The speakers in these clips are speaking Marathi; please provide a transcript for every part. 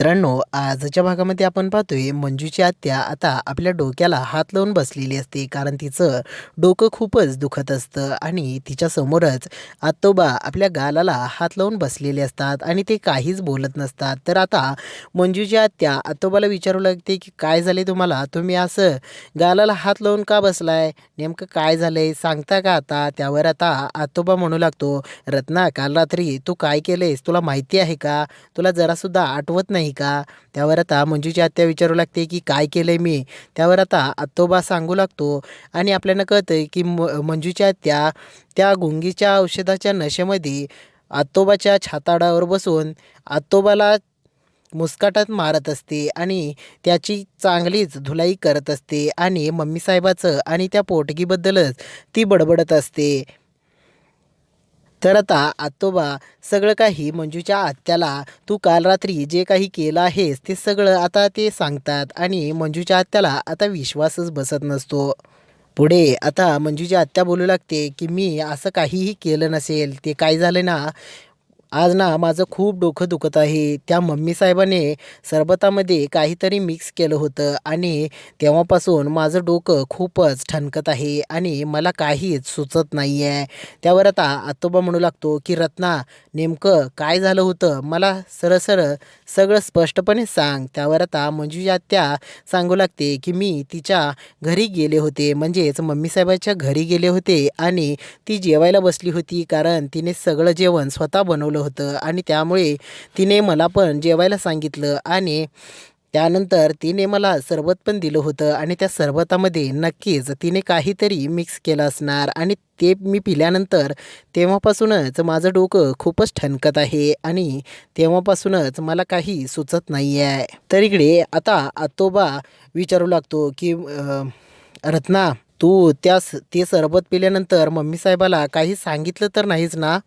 मित्रांनो आजच्या भागामध्ये आपण पाहतोय मंजूची आत्या आता आपल्या डोक्याला हात लावून बसलेली असते. कारण तिचं डोकं खूपच दुखत असतं आणि तिच्यासमोरच आत्तोबा आपल्या गालाला हात लावून बसलेले असतात आणि ते काहीच बोलत नसतात. तर आता मंजूची आत्या आत्तोबाला विचारू लागते की काय झाले तुम्हाला? तुम्ही असं गालाला हात लावून का बसलाय? नेमकं काय झालंय? सांगता का आता? त्यावर आता आत्तोबा म्हणू लागतो रत्ना काल रात्री तू काय केलंयस? तुला माहिती आहे का? तुला जरासुद्धा आठवत नाही का? त्यावर आता मंजूची आत्या विचारू लागते की काय केलं मी? त्यावर आता आत्तोबा सांगू लागतो. आणि आपल्याला कळतं की म मंजूची आत्या त्या गुंगीच्या औषधाच्या नशेमध्ये आतोबाच्या छाताडावर बसून आतोबाला मुस्काटात मारत असते आणि त्याची चांगलीच धुलाई करत असते आणि मम्मी साहेबाचं आणि त्या पोटगीबद्दलच ती बडबडत असते. तर आता आतोबा सगळं काही मंजूच्या आत्याला तू काल रात्री जे काही केलं आहेस ते सगळं आता ते सांगतात आणि मंजूच्या आत्याला आता विश्वासच बसत नसतो. पुढे आता मंजूची आत्या बोलू लागते की मी असं काहीही केलं नसेल ते काय झालं ना? आज ना माझं खूप डोकं दुखत आहे. त्या मम्मी साहेबाने सरबतामध्ये काहीतरी मिक्स केलं होतं आणि तेव्हापासून माझं डोकं खूपच ठणकत आहे आणि मला काहीच सुचत नाही आहे त्यावर आता आतोबा म्हणू लागतो की रत्ना नेमकं काय झालं होतं? मला सरळ सरळ सगळं स्पष्टपणे सांग. त्यावर आता मंजूच्या त्या सांगू लागते की मी तिच्या घरी गेले होते. म्हणजेच मम्मीसाहेबाच्या घरी गेले होते आणि ती जेवायला बसली होती कारण तिने सगळं जेवण स्वतः बनवलं होतं आणि त्यामुळे तिने मला पण जेवायला सांगितलं आणि त्यानंतर तिने मला सरबत पण दिलं होतं आणि त्या सरबतामध्ये नक्कीच तिने काहीतरी मिक्स केलं असणार आणि ते मी पिल्यानंतर तेव्हापासूनच माझं डोकं खूपच ठणकत आहे आणि तेव्हापासूनच मला काही सुचत नाही आहे तर इकडे आता आतोबा विचारू लागतो की रत्ना तू त्या ते सरबत पिल्यानंतर मम्मी साहेबाला काही सांगितलं तर नाहीच ना?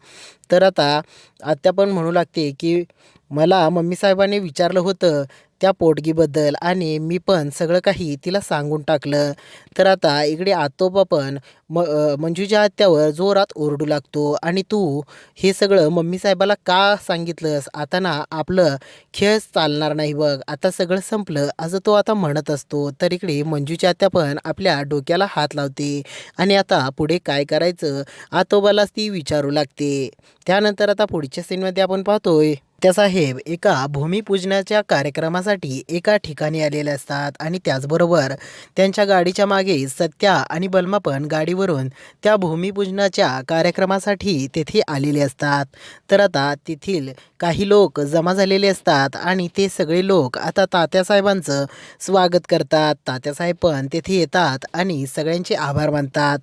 तर आता आत्या पण म्हणू लागते की मला मम्मी साहेबाने विचारलं होतं त्या पोटगीबद्दल आणि मी पण सगळं काही तिला सांगून टाकलं. तर आता इकडे आतोबा पण म मंजूच्या आत्यावर जोरात ओरडू लागतो. आणि तू हे सगळं मम्मी साहेबाला का सांगितलंस? आता ना आपलं खेळच चालणार नाही बघ. आता सगळं संपलं. असं तो आता म्हणत असतो. तर इकडे मंजूच्या आत्या पण आपल्या डोक्याला हात लावते. आणि आता पुढे काय करायचं? आतोबालाच ती विचारू लागते. त्यानंतर आता पुढच्या सीनमध्ये आपण पाहतोय. त्या साहेब एका भूमिपूजनाच्या कार्यक्रमासाठी एका ठिकाणी आलेले असतात आणि त्याचबरोबर त्यांच्या गाडीच्या मागे सत्या आणि बलमा पण गाडीवरून त्या भूमिपूजनाच्या कार्यक्रमासाठी तेथे आलेले असतात. तर आता तेथील काही लोक जमा झालेले असतात आणि ते सगळे लोक आता तात्यासाहेबांचं स्वागत करतात. तात्यासाहेब पण तेथे येतात आणि सगळ्यांचे आभार मानतात.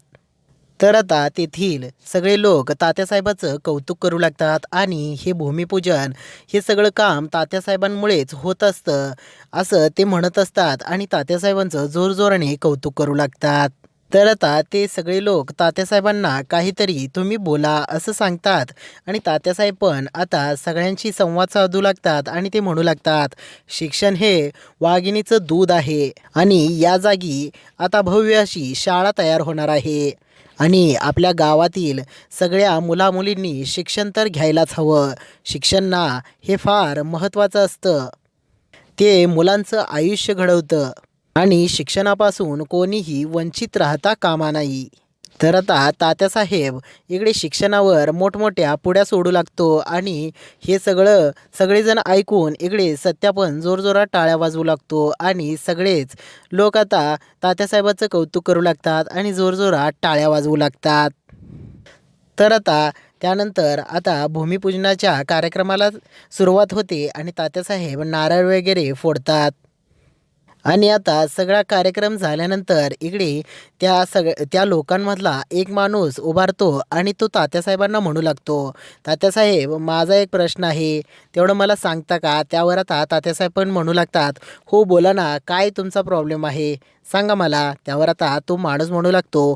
तर आता तेथील सगळे लोक तात्यासाहेबाचं कौतुक करू लागतात आणि हे भूमिपूजन हे सगळं काम तात्यासाहेबांमुळेच होत असतं असं ते म्हणत असतात आणि तात्यासाहेबांचं जोरजोराने कौतुक करू लागतात. तर आता ते सगळे लोक तात्यासाहेबांना काहीतरी तुम्ही बोला असं सांगतात आणि तात्यासाहेब पण आता सगळ्यांशी संवाद साधू लागतात आणि ते म्हणू लागतात शिक्षण हे वाघिणीचं दूध आहे आणि या जागी आता भव्य अशी शाळा तयार होणार आहे. आणि आपल्या गावातील सगळ्या मुलामुलींनी शिक्षण तर घ्यायलाच हवं. शिक्षण ना हे फार महत्त्वाचं असतं. ते मुलांचं आयुष्य घडवतं. आणि शिक्षणापासून कोणीही वंचित राहता कामा नाही. तर आता तात्यासाहेब इकडे शिक्षणावर मोठमोठ्या पुड्या सोडू लागतो आणि हे सगळं सगळेजण ऐकून इकडे सत्या पण जोरजोरात टाळ्या वाजवू लागतो आणि सगळेच लोक आता तात्यासाहेबाचं कौतुक करू लागतात आणि जोरजोरात टाळ्या वाजवू लागतात. तर आता त्यानंतर आता भूमिपूजनाच्या कार्यक्रमाला सुरुवात होते आणि तात्यासाहेब नारळ वगैरे फोडतात. आणि आता सगळा कार्यक्रम झाल्यानंतर इकडे त्या सग त्या लोकांमधला एक माणूस उभारतो आणि तो तात्यासाहेबांना म्हणू लागतो तात्यासाहेब माझा एक प्रश्न आहे तेवढं मला सांगता का? त्यावर आता तात्यासाहेब पण म्हणू लागतात हो बोला ना काय तुमचा प्रॉब्लेम आहे? सांगा मला त्यावर आता तो माणूस म्हणू लागतो.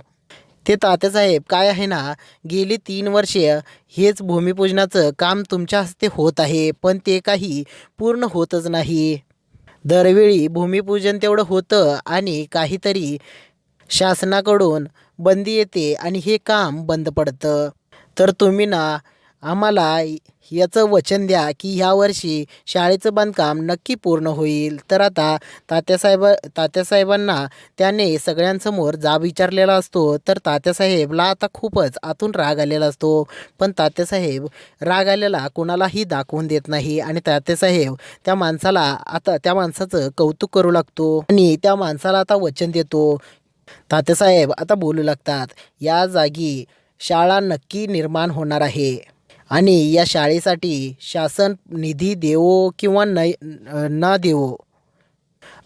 ते तात्यासाहेब काय आहे ना गेली तीन वर्षे हेच भूमिपूजनाचं काम तुमच्या हस्ते होत आहे पण ते काही पूर्ण होतच नाही. दरवेळी भूमिपूजन तेवढं होतं आणि काहीतरी शासनाकडून बंदी येते आणि हे काम बंद पडतं. तर तुम्ही ना आम्हाला याचं वचन द्या की ह्या वर्षी शाळेचं बांधकाम नक्की पूर्ण होईल. तर आता तात्यासाहेब तात्यासाहेबांना त्याने सगळ्यांसमोर जाब विचारलेला असतो. तर तात्यासाहेबला आता खूपच आतून राग आलेला असतो. पण तात्यासाहेब राग आलेला कोणालाही दाखवून देत नाही आणि तात्यासाहेब त्या माणसाला आता त्या माणसाचं कौतुक करू लागतो आणि त्या माणसाला आता वचन देतो. तात्यासाहेब आता बोलू लागतात या जागी शाळा नक्की निर्माण होणार आहे. आणि या शाळेसाठी शासन निधी देवो किंवा न ना देवो.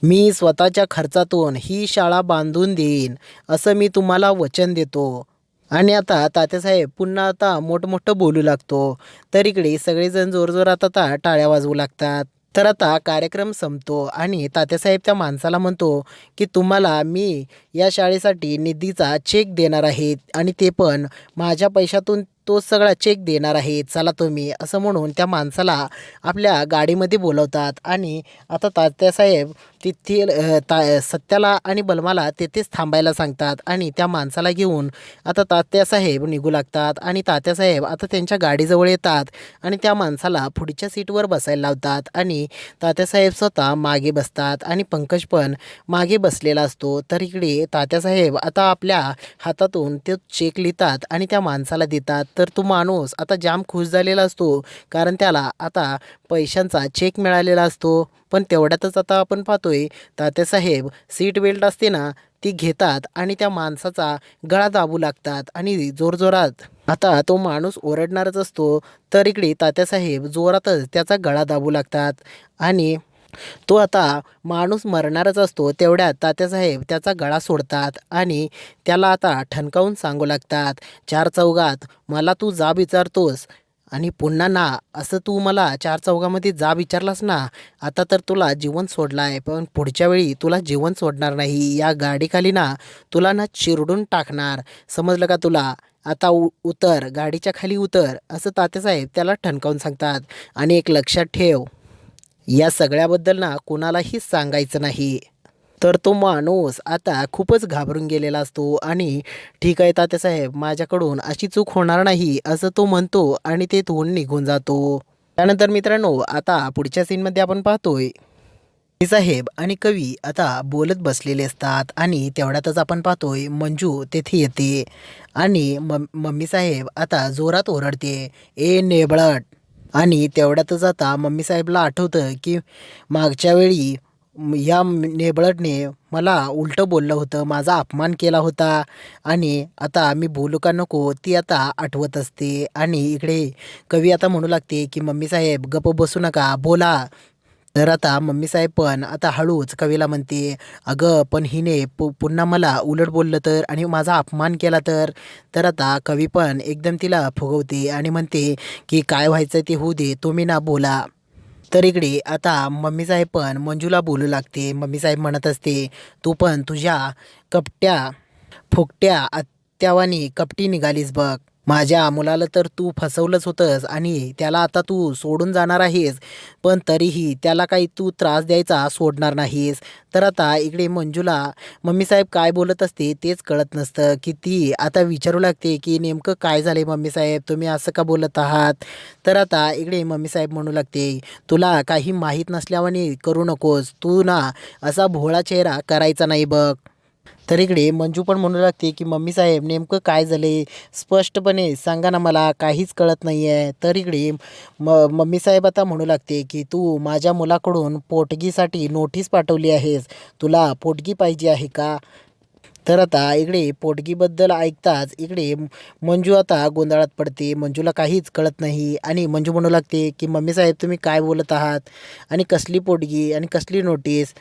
मी स्वतःच्या खर्चातून ही शाळा बांधून देईन असं मी तुम्हाला वचन देतो. आणि आता तात्यासाहेब पुन्हा आता मोठमोठं बोलू लागतो. तर इकडे सगळेजण जोरजोरात आता टाळ्या वाजवू लागतात. तर आता कार्यक्रम संपतो आणि तात्यासाहेब त्या माणसाला म्हणतो की तुम्हाला मी या शाळेसाठी निधीचा चेक देणार आहे आणि ते पण माझ्या पैशातून तो सगळा चेक देणार आहे चला तुम्ही असं म्हणून त्या माणसाला आपल्या गाडीमध्ये बोलवतात. आणि आता तात्यासाहेब तेथील ता सत्याला आणि बलमाला तेथेच थांबायला सांगतात आणि त्या माणसाला घेऊन आता तात्यासाहेब निघू लागतात आणि तात्यासाहेब आता त्यांच्या गाडीजवळ येतात आणि त्या माणसाला पुढच्या सीटवर बसायला लावतात आणि तात्यासाहेब स्वतः मागे बसतात आणि पंकज पण मागे बसलेला असतो. तर इकडे तात्यासाहेब आता आपल्या हातातून ते चेक लिहितात आणि त्या माणसाला देतात. तर तो माणूस आता जाम खुश झालेला असतो. कारण त्याला आता पैशांचा चेक मिळालेला असतो. पण तेवढ्यातच आता आपण पाहतोय तात्यासाहेब सीट बेल्ट असते ना ती घेतात आणि त्या माणसाचा गळा दाबू लागतात आणि जोरजोरात आता तो माणूस ओरडणारच असतो तर इकडे तात्यासाहेब जोरातच त्याचा गळा दाबू लागतात. आणि तो आता माणूस मरणारच असतो तेवढ्यात तात्यासाहेब त्याचा गळा सोडतात आणि त्याला आता ठणकावून सांगू लागतात चार चौघात मला तू जा विचारतोस आणि पुन्हा ना असं तू मला चार चौघामध्ये जा विचारलास ना आता तर तुला जीवन सोडलं आहे पण पुढच्या वेळी तुला जीवन सोडणार नाही. या गाडीखाली ना तुला ना चिरडून टाकणार. समजलं का तुला? आता उ उतर गाडीच्या खाली उतर असं तात्यासाहेब त्याला ठणकावून सांगतात. आणि एक लक्षात ठेव या सगळ्याबद्दल ना कुणालाही सांगायचं नाही. तर तो माणूस आता खूपच घाबरून गेलेला असतो आणि ठीक आहे तात्यासाहेब माझ्याकडून अशी चूक होणार नाही असं तो म्हणतो आणि तेथून निघून जातो. त्यानंतर मित्रांनो आता पुढच्या सीनमध्ये आपण पाहतोय. साहेब आणि कवी आता बोलत बसलेले असतात आणि तेवढ्यातच आपण पाहतोय मंजू तेथे येते आणि म मम्मी साहेब आता जोरात ओरडते ए नेबळट. आणि तेवढ्यातच आता मम्मी साहेबला आठवतं की मागच्या वेळी या नेबळटने मला उलटं बोललं होतं माझा अपमान केला होता आणि आता मी बोलू का नको ती आता आठवत असते. आणि इकडे कवी आता म्हणू लागते की मम्मी साहेब गप बसू नका बोला. तर आता मम्मी साहेब पण आता हळूच कवीला म्हणते अगं पण हिने पु पुन्हा मला उलट बोललं तर आणि माझा अपमान केला तर? तर आता कवी पण एकदम तिला फुगवते आणि म्हणते की काय व्हायचं ते होऊ दे तुम्ही ना बोला. तर इकडे आता मम्मी साहेब पण मंजूला बोलू लागते. मम्मी साहेब म्हणत असते तू पण तुझ्या कपट्या फुकट्या आत्यावानी कपटी निघालीस बघ. माझ्या मुलाला तर तू फसवलंच होतंस आणि त्याला आता तू सोडून जाणार आहेस. पण तरीही त्याला काही तू त्रास द्यायचा सोडणार नाहीस. तर आता इकडे मंजूला मम्मी साहेब काय बोलत असते तेच कळत नसतं. की ती आता विचारू लागते की नेमकं काय झाले मम्मी साहेब? तुम्ही असं का बोलत आहात? तर आता इकडे मम्मी साहेब म्हणू लागते तुला काही माहीत नसल्यावानी करू नकोस. तू ना असा भोळा चेहरा करायचा नाही बघ. तर इकडे मंजू पण म्हणू लागते की मम्मी साहेब नेमकं काय झाले स्पष्टपणे सांगा ना मला काहीच कळत नाही आहे तर इकडे म मम्मी साहेब आता म्हणू लागते की तू माझ्या मुलाकडून पोटगीसाठी नोटीस पाठवली आहेस. तुला पोटगी पाहिजे आहे का? तर आता इकडे पोटगीबद्दल ऐकताच इकडे मंजू आता गोंधळात पडते. मंजूला काहीच कळत नाही आणि मंजू म्हणू लागते की मम्मी साहेब तुम्ही काय बोलत आहात? आणि कसली पोटगी? आणि कसली नोटीस?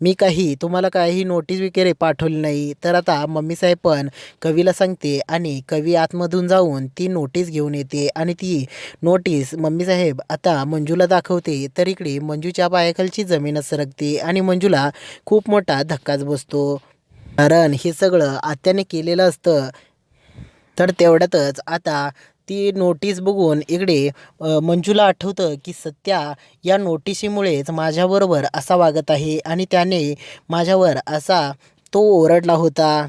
मी काही तुम्हाला काही नोटीस वगैरे पाठवली नाही. तर आता मम्मी साहेब पण कवीला सांगते आणि कवी आतमधून जाऊन ती नोटीस घेऊन येते आणि ती नोटीस मम्मी साहेब आता मंजूला दाखवते. तर इकडे मंजूच्या पायाखालची जमीनच सरकते आणि मंजूला खूप मोठा धक्काच बसतो. कारण हे सगळं आत्याने केलेलं असतं. तर तेवढ्यातच आता ती नोटीस बघून इकडे मंजूला आठवतं की सत्या या नोटिशीमुळेच माझ्याबरोबर असा वागत आहे आणि त्याने माझ्यावर असा तो ओरडला होता.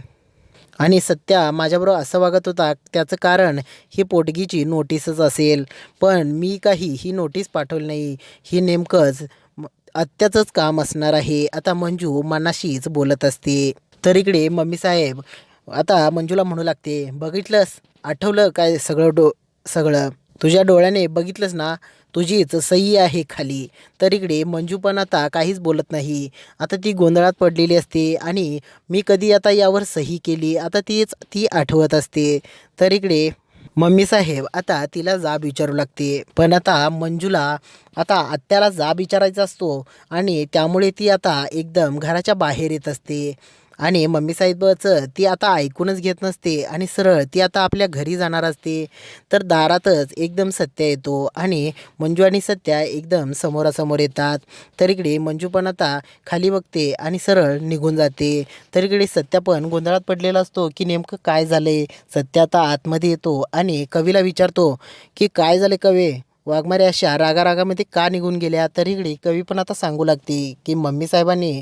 आणि सत्या माझ्याबरोबर असं वागत होता त्याचं कारण ही पोटगीची नोटीसच असेल. पण मी काही ही नोटीस पाठवली नाही. ही नेमकंच अत्याचंच आत्याचंच काम असणार आहे. आता मंजू मनाशीच बोलत असते. तर इकडे मम्मी साहेब आता मंजूला म्हणू लागते बघितलंस? आठवलं काय सगळं डो सगळं? तुझ्या डोळ्याने बघितलंस ना? तुझीच सही आहे खाली. तर इकडे मंजू पण आता काहीच बोलत नाही. आता ती गोंधळात पडलेली असते आणि मी कधी आता यावर सही केली? आता तीच ती आठवत असते. तर इकडे मम्मी साहेब आता तिला जाब विचारू लागते. पण आता मंजूला आता आत्याला जाब विचारायचा असतो आणि त्यामुळे ती आता एकदम घराच्या बाहेर येत असते. आणि मम्मी साहेबाचं ती आता ऐकूनच घेत नसते आणि सरळ ती आता आपल्या घरी जाणार असते. तर दारातच एकदम सत्या येतो आणि मंजू आणि सत्या एकदम समोरासमोर येतात. तर इकडे मंजू पण आता खाली बघते आणि सरळ निघून जाते. तर इकडे सत्या पण गोंधळात पडलेला असतो की नेमकं काय झालंय? सत्या आता आतमध्ये येतो आणि कवीला विचारतो की काय झाले कवे? वाघमारे अशा रागारागामध्ये का निघून गेल्या? तर इकडे कवी पण आता सांगू लागते की मम्मी साहेबांनी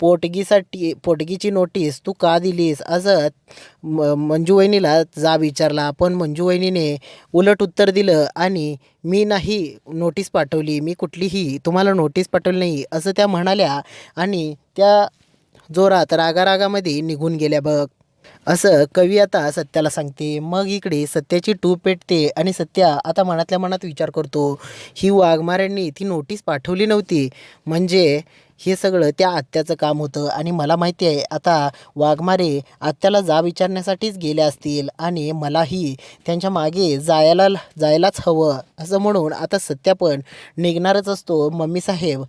पोटगीसाठी पोटगीची नोटीस तू का दिलीस? असं म मंजू वहिनीला जा विचारला. पण मंजू वहिनीने उलट उत्तर दिलं आणि मी नाही नोटीस पाठवली मी कुठलीही तुम्हाला नोटीस पाठवली नाही असं त्या म्हणाल्या आणि त्या जोरात रागारागामध्ये निघून गेल्या बघ. असं कवी आता सत्याला सांगते मग इकडे सत्याची टूप पेटते आणि सत्या आता मनातल्या मनात विचार करतो. ही वाघमाऱ्यांनी ती नोटीस पाठवली नव्हती. म्हणजे हे सगळं त्या आत्याचं काम होतं. आणि मला माहिती आहे आता वाघमारे आत्याला जा विचारण्यासाठीच गेले असतील आणि मलाही त्यांच्या मागे जायला जायलाच हवं. असं म्हणून आता सत्या पण निघणारच असतो. मम्मी साहेब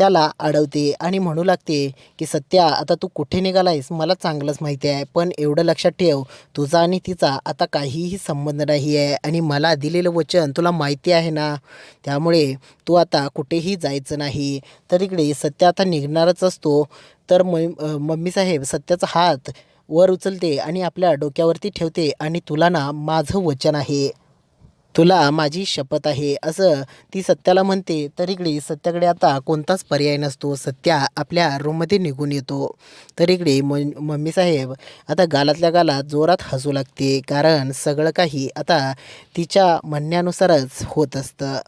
त्याला अडवते आणि म्हणू लागते की सत्या आता तू कुठे निघालायस? मला चांगलंच माहिती आहे पण एवढं लक्षात ठेव तुझा आणि तिचा आता काहीही संबंध नाही आहे आणि मला दिलेलं वचन तुला माहिती आहे ना? त्यामुळे तू आता कुठेही जायचं नाही. तर इकडे सत्या आता निघणारच असतो. तर म मम्मी साहेब सत्याचा हात वर उचलते आणि आपल्या डोक्यावरती ठेवते आणि तुला ना माझं वचन आहे. तुला माझी शपथ आहे असं ती सत्याला म्हणते. तर इकडे सत्याकडे आता कोणताच पर्याय नसतो. सत्या आपल्या रूममध्ये निघून येतो. तर इकडे म मम्मी साहेब आता गालातल्या गालात जोरात हसू लागते. कारण सगळं काही आता तिच्या म्हणण्यानुसारच होत असतं.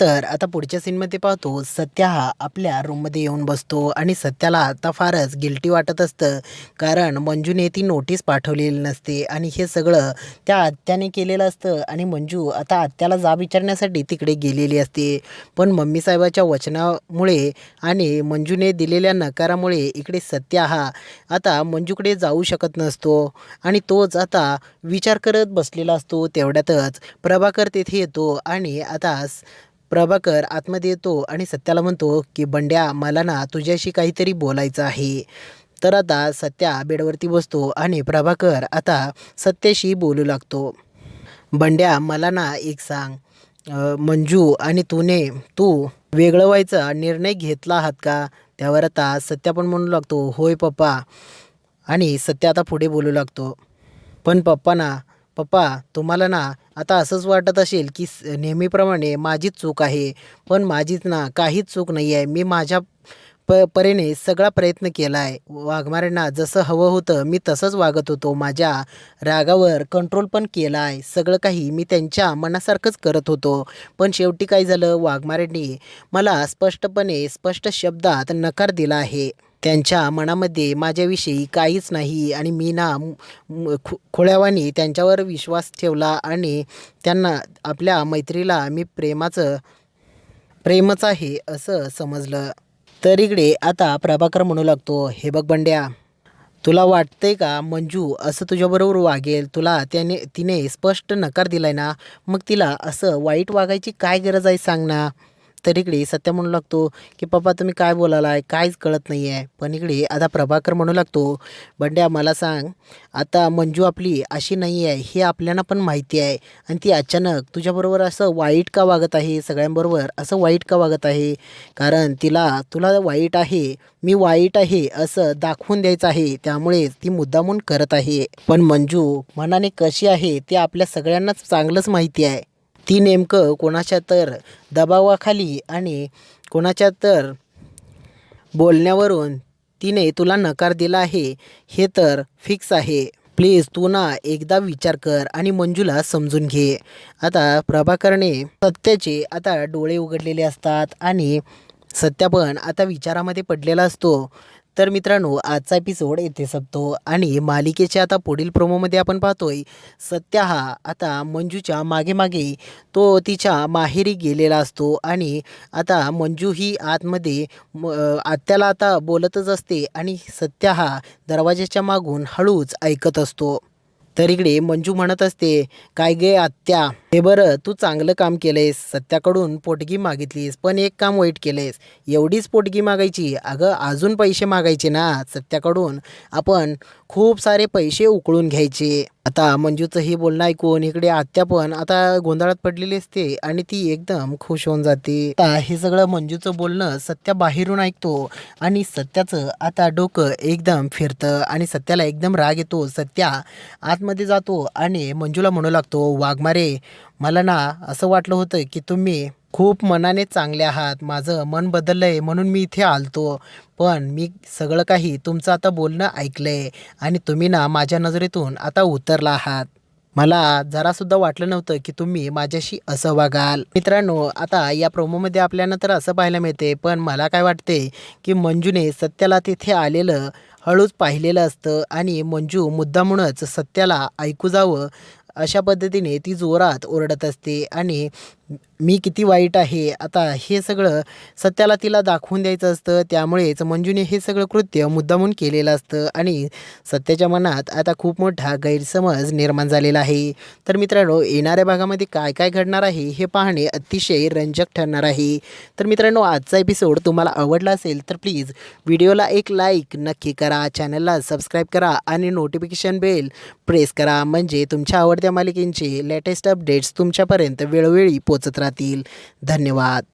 तर आता पुढच्या सीनमध्ये पाहतो सत्या हा आपल्या रूममध्ये येऊन बसतो आणि सत्याला आता फारच गिल्टी वाटत असतं. कारण मंजूने ती नोटीस पाठवलेली नसते आणि हे सगळं त्या आत्याने केलेलं असतं आणि मंजू आता आत्याला जाब विचारण्यासाठी तिकडे गेलेली असते. पण मम्मी साहेबाच्या वचनामुळे आणि मंजूने दिलेल्या नकारामुळे इकडे सत्या हा आता मंजूकडे जाऊ शकत नसतो आणि तोच आता विचार करत बसलेला असतो तेवढ्यातच. प्रभाकर तेथे येतो आणि आता स- प्रभाकर आतमध्ये येतो आणि सत्याला म्हणतो की बंड्या मला ना तुझ्याशी काहीतरी बोलायचं आहे. तर आता सत्या बेडवरती बसतो आणि प्रभाकर आता सत्याशी बोलू लागतो. बंड्या मला ना एक सांग. मंजू आणि तूने तू वेगळं व्हायचा निर्णय घेतला आहात का? त्यावर आता सत्या पण म्हणू लागतो होय पप्पा. आणि सत्या आता पुढे बोलू लागतो पण पप्पा ना पप्पा तुम्हाला ना आता असंच वाटत असेल की स- नेहमीप्रमाणे माझीच चूक आहे. पण माझीच ना काहीच चूक नाही आहे मी माझ्या प परीने सगळा प्रयत्न केला आहे वाघमाऱ्यांना जसं हवं होतं मी तसंच वागत होतो. माझ्या रागावर कंट्रोल पण केला आहे सगळं काही मी त्यांच्या मनासारखंच करत होतो. पण शेवटी काय झालं? वाघमाऱ्यांनी मला स्पष्टपणे स्पष्ट शब्दात नकार दिला आहे. त्यांच्या मनामध्ये माझ्याविषयी काहीच नाही आणि मी ना खु खो खोळ्यावानी त्यांच्यावर विश्वास ठेवला आणि त्यांना आपल्या मैत्रीला मी प्रेमाचं प्रेमच आहे असं समजलं. तर इकडे आता प्रभाकर म्हणू लागतो हे बघ बंड्या तुला वाटतंय का मंजू असं तुझ्याबरोबर वागेल? तुला त्याने तिने स्पष्ट नकार दिलाय ना मग तिला असं वाईट वागायची काय गरज आहे सांग ना. तर इकडे सत्य म्हणू लागतो की पप्पा तुम्ही काय बोलालाय? काहीच कळत नाही आहे पण इकडे आता प्रभाकर म्हणू लागतो बंड्या मला सांग आता मंजू आपली अशी नाही आहे हे आपल्याला पण माहिती आहे आणि ती अचानक तुझ्याबरोबर असं वाईट का वागत आहे सगळ्यांबरोबर? असं वाईट का वागत आहे? कारण तिला तुला वाईट आहे मी वाईट आहे असं दाखवून द्यायचं आहे त्यामुळे ती मुद्दामून करत आहे. पण मंजू मनाने कशी आहे ते आपल्या सगळ्यांनाच चांगलंच माहिती आहे. ती नेमकं कोणाच्या तर दबावाखाली आणि कोणाच्या तर बोलण्यावरून तिने तुला नकार दिला आहे हे तर फिक्स आहे. प्लीज तू ना एकदा विचार कर आणि मंजूला समजून घे. आता प्रभाकरने सत्याचे आता डोळे उघडलेले असतात आणि सत्या पण आता विचारामध्ये पडलेला असतो. तर मित्रांनो आजचा एपिसोड येथे संपतो आणि मालिकेच्या आता पुढील प्रोमोमध्ये आपण पाहतोय सत्या हा आता मंजूच्या मागे मागे तो तिच्या माहेरी गेलेला असतो आणि आता मंजू ही आतमध्ये म आत्याला आता बोलतच असते आणि सत्या हा दरवाजाच्या मागून हळूच ऐकत असतो. तर इकडे मंजू म्हणत असते काय गे आत्या हे बरं तू चांगलं काम केलंयस सत्याकडून पोटगी मागितलीस पण एक काम वाईट केलंयस. एवढीच पोटगी मागायची. अगं अजून पैसे मागायचे ना सत्याकडून. आपण खूप सारे पैसे उकळून घ्यायचे. आता मंजूचं हे बोलणं ऐकून इकडे आत्या पण आता गोंधळात पडलेली असते आणि ती एकदम खुश होऊन जाते. आता हे सगळं मंजूचं बोलणं सत्या बाहेरून ऐकतो आणि सत्याचं आता डोकं एकदम फिरतं आणि सत्याला एकदम राग येतो. सत्या आतमध्ये जातो आणि मंजूला म्हणू लागतो वाघमारे मला ना असं वाटलं होतं की तुम्ही खूप मनाने चांगले आहात माझं मन बदललं आहे म्हणून मी इथे आलतो. पण मी सगळं काही तुमचं आता बोलणं ऐकलं आहे आणि तुम्ही ना माझ्या नजरेतून आता उतरला आहात. मला जरासुद्धा वाटलं नव्हतं की तुम्ही माझ्याशी असं वागाल. मित्रांनो आता या प्रोमोमध्ये आपल्याला तर असं पाहायला मिळते पण मला काय वाटते की मंजूने सत्याला तिथे आलेलं हळूच पाहिलेलं असतं आणि मंजू मुद्दामूनच सत्याला ऐकू जावं अशा पद्धतीने ती जोरात ओरडत असते आणि मी किती वाईट आहे आता हे सगळं सत्याला तिला दाखवून द्यायचं असतं त्यामुळेच मंजूने हे सगळं कृत्य मुद्दामून केलेलं असतं आणि सत्याच्या मनात आता खूप मोठा गैरसमज निर्माण झालेला आहे. तर मित्रांनो येणाऱ्या भागामध्ये काय काय घडणार आहे हे पाहणे अतिशय रंजक ठरणार आहे. तर मित्रांनो आजचा एपिसोड तुम्हाला आवडला असेल तर प्लीज व्हिडिओला एक लाईक नक्की करा चॅनलला सबस्क्राईब करा आणि नोटिफिकेशन बेल प्रेस करा. म्हणजे तुमच्या आवडत्या मालिकेंचे लेटेस्ट अपडेट्स तुमच्यापर्यंत वेळोवेळी पोचत राहतील. धन्यवाद.